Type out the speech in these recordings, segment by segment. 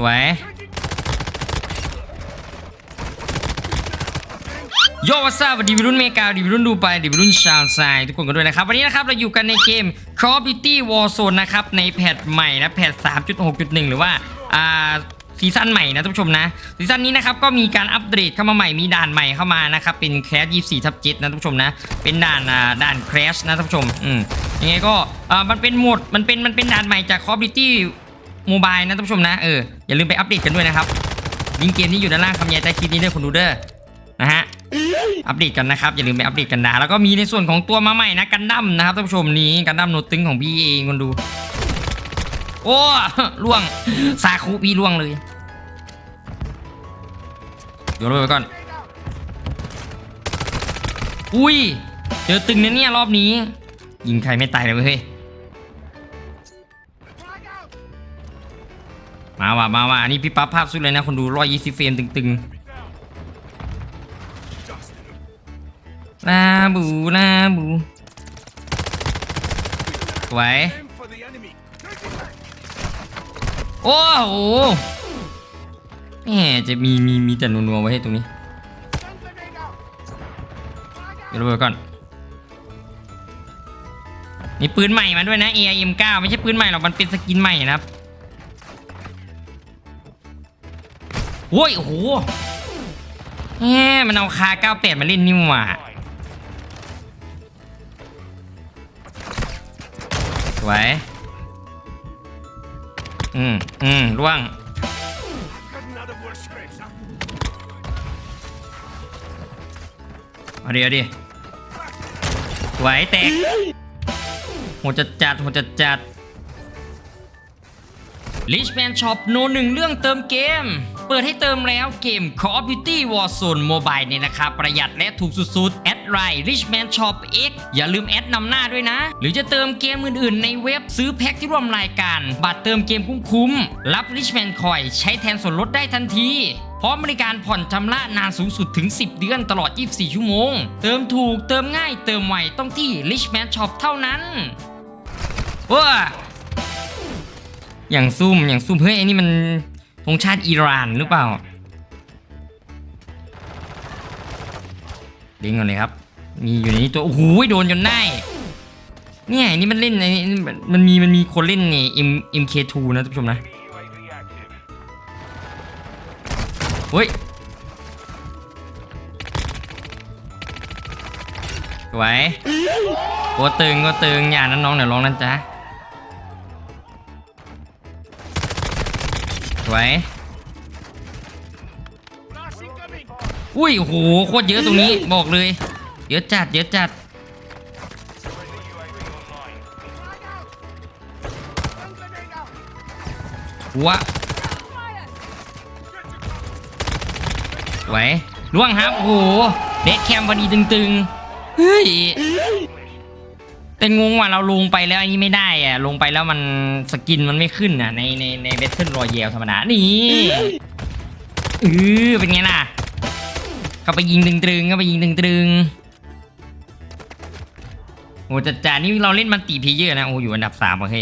สวยโยวัสดีสวัสดีวัยรุ่นเมกาดีวัยรุ่นดูไปดีวัยรุ่นชาวไซทุกคนกันด้วยนะครับ วันนี้นะครับ เราอยู่กันในเกม Call of Duty Warzone นะครับ ในแพทใหม่นะแพท3.6.1 หรือว่า อ่าซีซั่นใหม่นะท่านผู้ชมนะซีซั่นนี้นะครับก็มีการอัปเดตเข้ามาใหม่มีด่านใหม่เข้ามานะครับเป็นแคส24ทับ7นะท่านผู้ชมนะเป็นด่านอ่าด่านแคสนะท่านผู้ชมอืมยังไงก็อ่ามันเป็นโหมดมันเป็นมันเป็นด่านใหม่จาก Call of Duty โมบายนะท่านผู้ชมนะเอออย่าลืมไปอัปเดตกันด้วยนะครับลิงเกมนี้อยู่ด้านล่างคำแยายใต้คลิปนี้ด้วยคนดูเด้อนะฮะอัปเดตกันนะครับอย่าลืมไปอัปเดตกันนะแล้วก็มีในส่วนของตัวมาใหม่นะกันดั้มนะครับท่านผู้ชมนี้กันดั้มโนตึงของพี่เองคนดู โอ้ล่วงซาคุพี่ล่วงเลยโยนไปก่อน อุ้ยเจอตึงนะเนี่ยรอบนี้ ยิงใครไม่ตายเลยเว้ย มาว่ะมาว่ะอันนี้พี่ปั๊บภาพสุดเลยนะคนดู120เฟรมตึงๆลาบูลาบูสวยโอ้โหแหมจะมีมีมีแต่นัวๆไว้ให้ตรงนี้เดี๋ยวเราไปก่อนมีปืนใหม่มาด้วยนะ AIM 9ไม่ใช่ปืนใหม่หรอกมันเป็นสกินใหม่นะครับ โอ้ยโอ้โหแหมมันเอาคา98มาเล่นนี่หว่าสวยอืมอืมร่วงเอาดีเอาดีไหวแตกโหจัดจัดโหจัดจัด Richman Shop โนหนึ่งเรื่องเติมเกม เปิดให้เติมแล้วเกม Call of Duty Warzone Mobile เนี่ยนะครับ ประหยัดและถูกสุดๆ แอดไลน์ Richman Shop X อย่าลืมแอดนำหน้าด้วยนะ หรือจะเติมเกมอื่นๆ ในเว็บซื้อแพ็คที่ร่วมรายการ บัตรเติมเกมคุ้มๆ รับ Richman Coin ใช้แทนส่วนลดได้ทันทีพร้อมบริการผ่อนชำระนานสูงสุดถึง 10 เดือนตลอด 24 ชั่วโมง เติมถูกเติมง่ายเติมไวต้องที่ Richman Shop เท่านั้นว้าอย่างซุ่มอย่างซุ่มเฮ้ยไอ้นี่มัน งชาติอิหร่านหรือเปล่าด้งก่อนเลยครับ มีอยู่ในนี้ตัวโอ้โหโดนจนได้ เนี่ยนี่มันเล่นไอ้นี่มันมีมันมีคนเล่นนี่ M MK2 นะท่านผู้ชมนะเฮ้ยสวยตัวตึงก็ตึงอย่านั้นน้องเดี๋ยวร้องนั่นจ้ะ สวย Blast incoming. อุ้ยโอ้โหโคตรเยอะตรงนี้บอกเลย เยอะจัด เยอะจัด Friendly UAV online. หัวสวยล่วงครับโอ้โหเดดแคมพอดีตึงๆ เฮ้ย แต่งงว่าเราลงไปแล้วอันนี้ไม่ได้อะลงไปแล้วมันสกินมันไม่ขึ้นอะในในในเบทเทิลรอยเยลธรรมดานี่เออเป็นไงล่ะเขาไปยิงตึงๆเข้าไปยิงตึงๆโอ้จัดจานี่เราเล่นมันตีพีเยอร์นะโอ้อยู่อันดับสามโอเค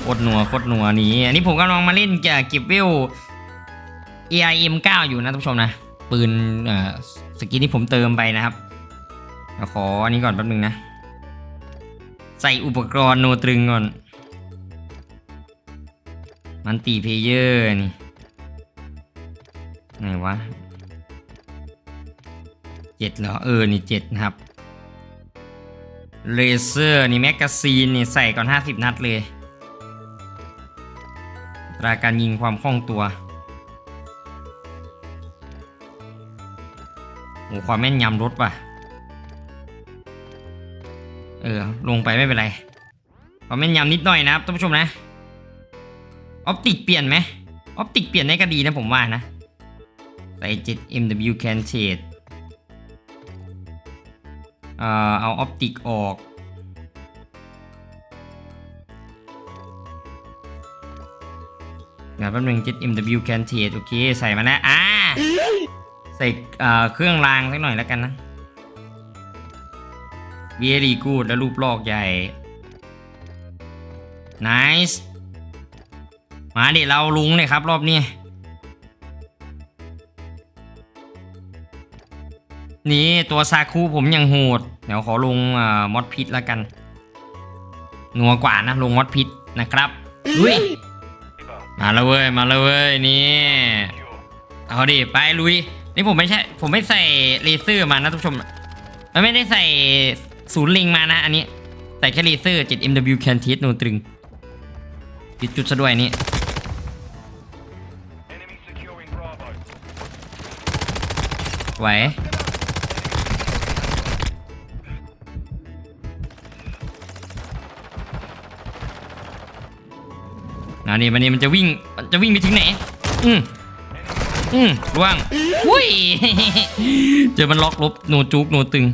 โคตรหนัวโคตรหนัวนี้อันนี้ผมกำลังมาเล่นเก็บเวล AIM 9อยู่นะท่านผู้ชมนะปืนเอ่อสกินที่ผมเติมไปนะครับขออันนี้ก่อนแป๊บนึงนะ ใส่อุปกรณ์โนตรึงก่อน มันตีเพเยอร์นี่ ไหนวะเจ็ดเหรอ เออ นี่เจ็ดนะครับ เลเซอร์นี่แมกกาซีนนี่ใส่ก่อน 50 นัดเลยตราการยิงความคล่องตัวโหความแม่นยำลดว่ะ เออ ลงไปไม่เป็นไรความแม่นยำนิดหน่อยนะครับท่านผู้ชมนะ ออปติกเปลี่ยนไหมออปติกเปลี่ยนได้ก็ดีนะผมว่านะ ใส่ 7MW can shade เอ่อ เอาออปติกออกเดี๋ยวแป๊บนึง 7MW can shade โอเค ใส่มาแล้วอ่า ใส่เครื่องรางสักหน่อยแล้วกันนะ very good แล้วรูปลอกใหญ่ nice มาดิเราลุงเนี่ยครับรอบนี้ นี่ตัวซาคูผมยังโหด เดี๋ยวขอลงอ่ามอดพิษแล้วกันนัวกว่านะลงมอดพิษนะครับอุ้ยมาแล้วเว้ยมาแล้วเว้ยนี่ เอาดิไปลุย นี่ผมไม่ใช่ ผมไม่ใส่เลเซอร์มานะทุกผู้ชม มันไม่ได้ใส่ ศูนย์ลิงมานะอันนี้ใส่แค่เลเซอร์ 7MW can test โนตรึงติดจุดซะด้วยนี่ไหวนานี่มันนี่มันจะวิ่งมันจะวิ่งไปถึงไหน อืมอืมร่วงอุ้ย เจอมันล็อกลบโนจุกโนตึง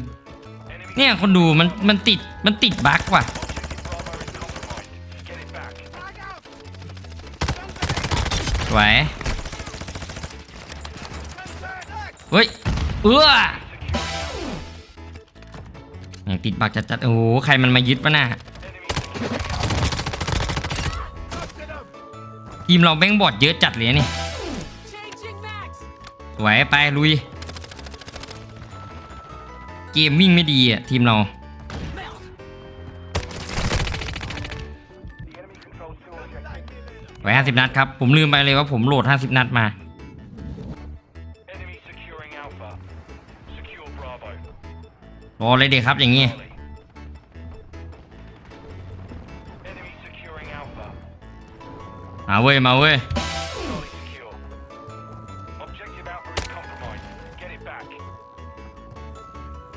เนี่ยคนดูมันมันติดมันติดบั๊กว่ะ objective Bravo is compromised. Get it back. ไหวเฮ้ย เอื้อยังติดบักจัดๆ โอ้โห ใครมันมายึดวะน่ะทีมเราแม่งบอดเยอะจัดเลยนี่ไหวไปลุย เกมวิ่งไม่ดีอะทีมเรา ไว้ห้าสิบนัดครับ ผมลืมไปเลยว่าผมโหลดห้าสิบนัดมา รอเลยเด็กครับอย่างนี้มาเว้ย มาเว้ย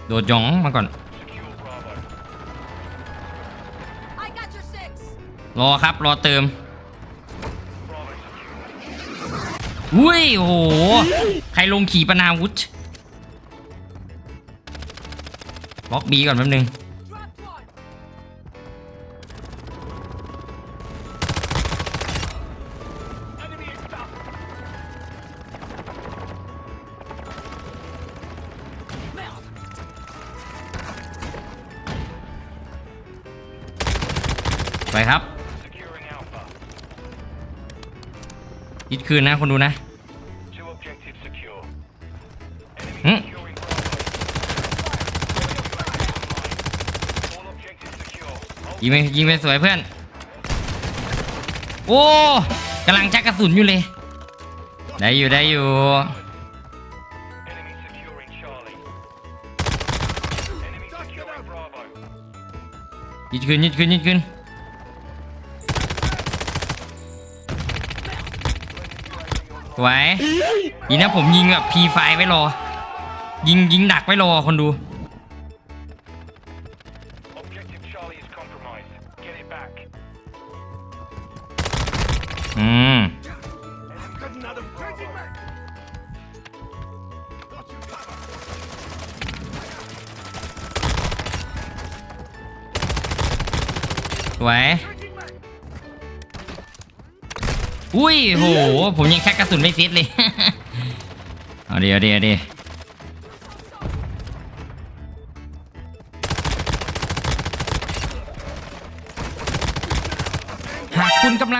โดดยองมาก่อน รอครับ รอเติมอุ้ยโอ้โหใครลงขี่ปนาวุธล็อกบีก่อนแป๊บนึง ไปครับ Securing Alpha. ยึดคืนนะคนดูนะ Two objectives secure. Enemy Hmm. securing Bravo. All objectives secure. Hold ยิงไปยิงไปสวยเพื่อน โอ้กำลังจักกระสุนอยู่เลย ได้อยู่ได้อยู่ Enemy securing Charlie. Enemy securing Bravo. ยึดคืนยึดคืนยึดคืน สวยยิงนะผมยิงแบบพีไฟไว้รอ ยิงยิงดักไว้รอคนดู Objective Charlie is compromised. Get it back. อืม Got another Bravo. สวย อุ้ยโห ผมยังแค่กระสุนไม่ฟิตเลย เอาดีเอาดีเอาดี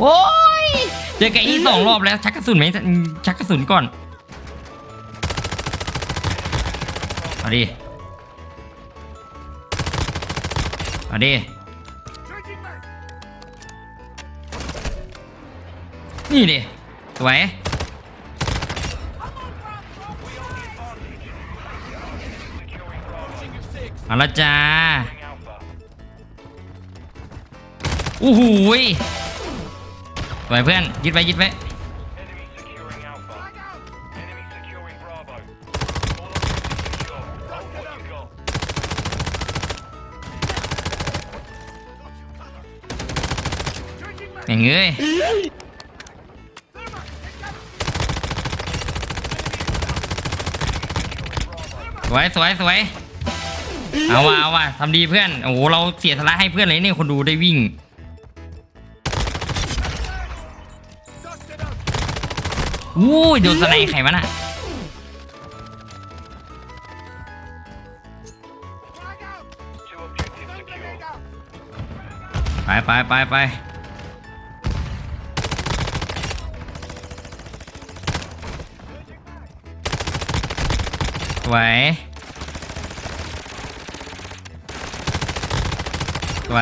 โอ้ยเจอไก่ที่สองรอบแล้วชักกระสุนไหมชักกระสุนก่อนเอาดิเอาดิ Changing mag. นี่ดิสวยเอาละจ้า Alpha. อู้หูย สวยเพื่อนยึดไว้ยึดไว้ Enemy securing Alpha. Enemy securing Bravo. All objectives secure. Hold what you got. แม่งเอ้ยสวยสวยสวยเอาว่ะเอาว่ะทำดีเพื่อนโอ้โหเราเสียสละให้เพื่อนเลยเนี่ยคนดูได้วิ่ง อู้ยโดนสไนด์ไข่มันอะไปไปไปไปสวยสว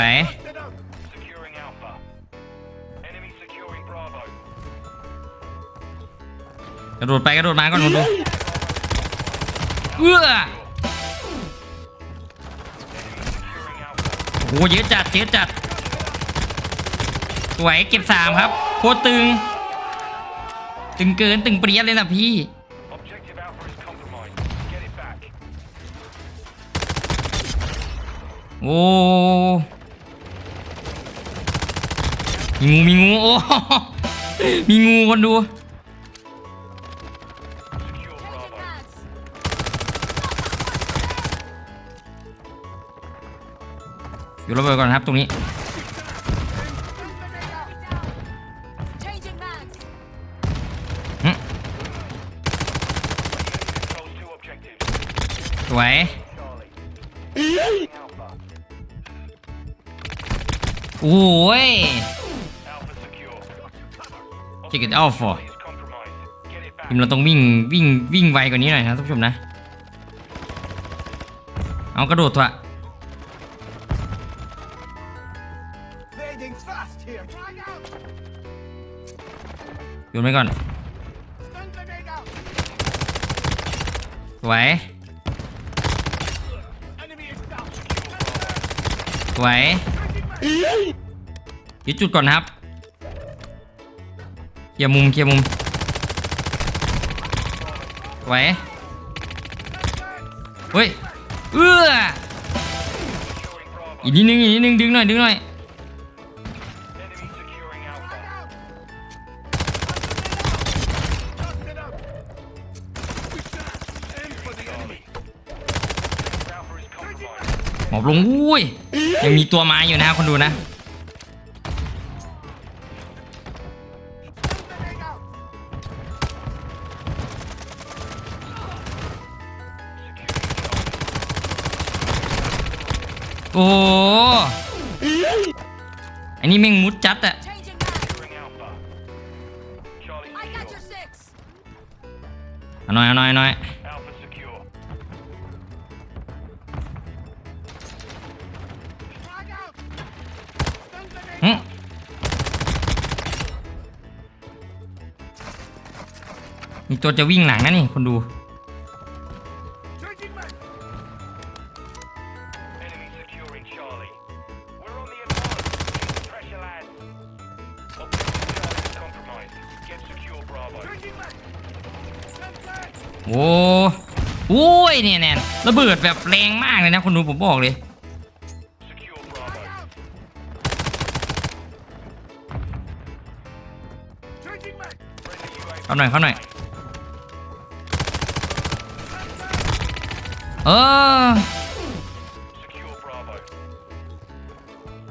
กระโดดไปกระโดดมาก่อนคนดูเอื้อ Securing Alpha. โอ้โหเยอะจัดเยอะจัดสวยเก็บสามครับโคตรตึง ตึงเกินตึงเปรี้ยเลยนะพี่ Objective Alpha is compromised. Get it back. โอ้มีงูมีงูโอ้มีงูคนดู อยู่ระเบิดก่อนครับตรงนี้ Changing สวย โอ้ย Check it out for ทีมเราต้องวิ่งวิ่งวิ่งไวกว่านี้หน่อยนะท่านผู้ชมนะ เอากระโดดเถอะ โยนไปก่อนสวยสวยยึดจุดก่อนครับเคลียร์มุมเคลียร์มุมสวยเฮ้ยเอื้ออีกนิดนึงอีกนิดนึงดึงหน่อยดึงหน่อย ลงอุ้ยยังมีตัวไม้อยู่นะคนดูนะ โอ้อันนี้แม่งมุดจัดอะเอาหน่อยเอาหน่อยหน่อย มีตัวจะวิ่งหลังนะนี่คนดู Changing mag. Enemy securing Charlie. We're on the advance. Pressure lads. Objective Charlie is compromised. Get secure Bravo. Changing mag. Stun flag. โอ้โอ้ยเนี่ยแน่ระเบิดแบบแรงมากเลยนะคนดูผมบอกเลย Secure Drag Bravo. out. Changing mag. Friendly UAV เข้าหน่อยเข้าหน่อย เออ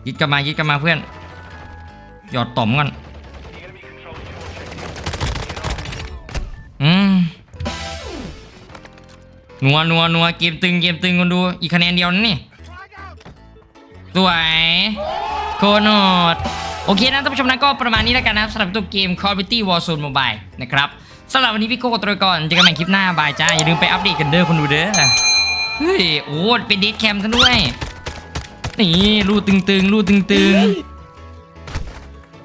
ยึดกลับมายึดกลับมาเพื่อน หยอดต่อมก่อนอืมนัวนัวนัวเกมตึงเกมตึงคนดู อีกคะแนนเดียวนั่นนี่สวยโคโนดโอเคนะท่านผู้ชมนะก็ประมาณนี้แล้วกันนะครับสำหรับตัวเกม Call of Duty Warzone Mobile นะครับสำหรับวันนี้พี่โก้ตัวก่อนเจอกันใหม่คลิปหน้าบายจ้า อย่าลืมไปอัปเดตกันเด้อคนดูเด้อ เฮ้ย โอ้เป็นเดทแคมกันด้วย นี่รูตึงๆรูตึงๆ